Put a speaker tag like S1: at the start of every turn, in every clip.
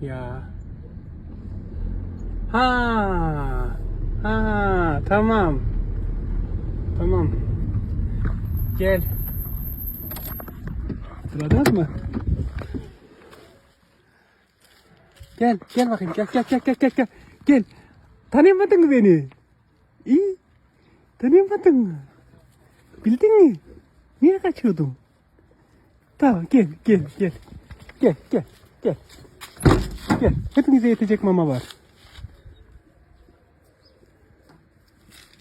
S1: Ya. Ha. Ha, tamam. Tamam. Gel. Hatırladınız mı? Gel, gel bakayım. Gel, gel, gel, gel, gel, gel. Gel. Tanıyamadın mı beni? İyi. Tanıyamadın mı? Bildin mi? Niye kaçıyordun? Tamam, gel, gel, gel. Gel, gel, gel. Gel. Hepinize yetecek mama var.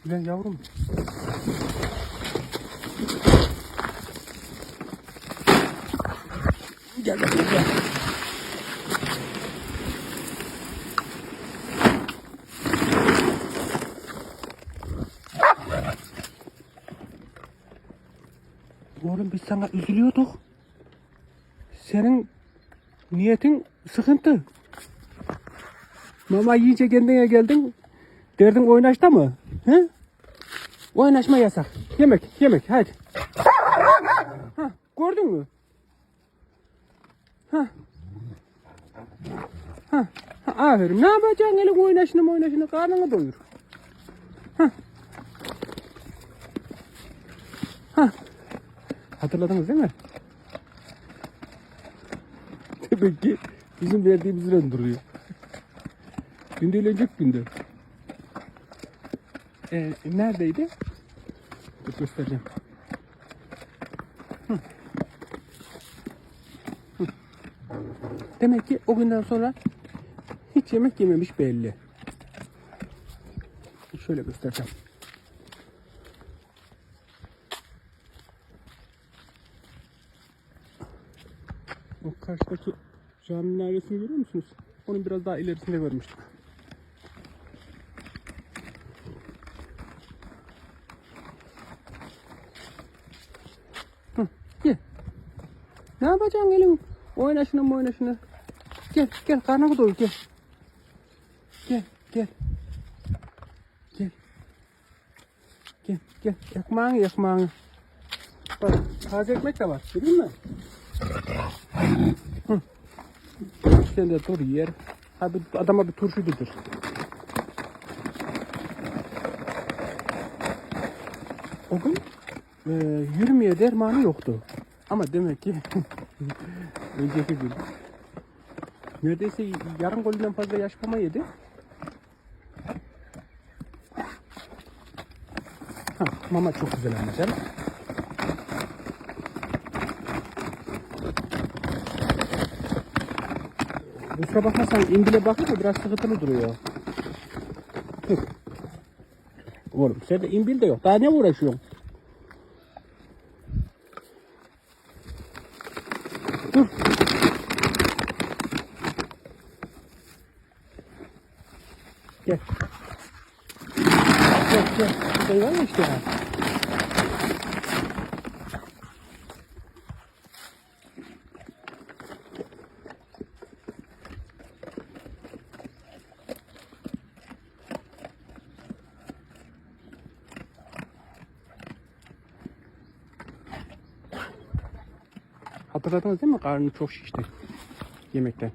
S1: Gel yavrum. Gel bakayım gel. Oğlum biz sana üzülüyorduk. Senin niyetin sıkıntı. Mama yiyince kendine geldin. Derdin oynaşta mı? He? Oynaşma yasak. Yemek, yemek hadi. Ha, gördün mü? Ha. Ha. ha aferin. Ne yapacaksın elin oynaşını oynaşını karnını doyur. Ha. Ha. Hatırladınız değil mi? Demek ki bizim verdiğimiz duruyor. Önceki gündü. Ee, neredeydi? Dur göstereceğim. Hı. Hı. Demek ki o günden sonra hiç yemek yememiş belli. Şöyle göstereceğim. O karşıdaki cami minarasını görüyor musunuz? Onun biraz daha ilerisinde görmüştük. Hı, gel. Ne yapacaksın elin? Oyna şunu oyna şunu. Gel gel karnına doyur gel. Gel gel. Gel. Gel gel. Yakmağını yakmağını. Bak taze ekmek de var. Görüyor musun? Sen de dur yer. Hadi adama bir turşu dur. O gün e, yürümeye dermanı yoktu. Ama demek ki önceki gün neredeyse yarım golünden fazla yaş mama yedi. Ha, mama çok güzel ama. Kusura bakmasan imbile bakıyor da biraz sıkıntılı duruyor. Dur. Oğlum sende imbil de yok. Daha ne uğraşıyorsun? Dur. Gel. Gel gel. Şey var ya işte ya. Hatırladınız değil mi? Karnı çok şişti yemekten.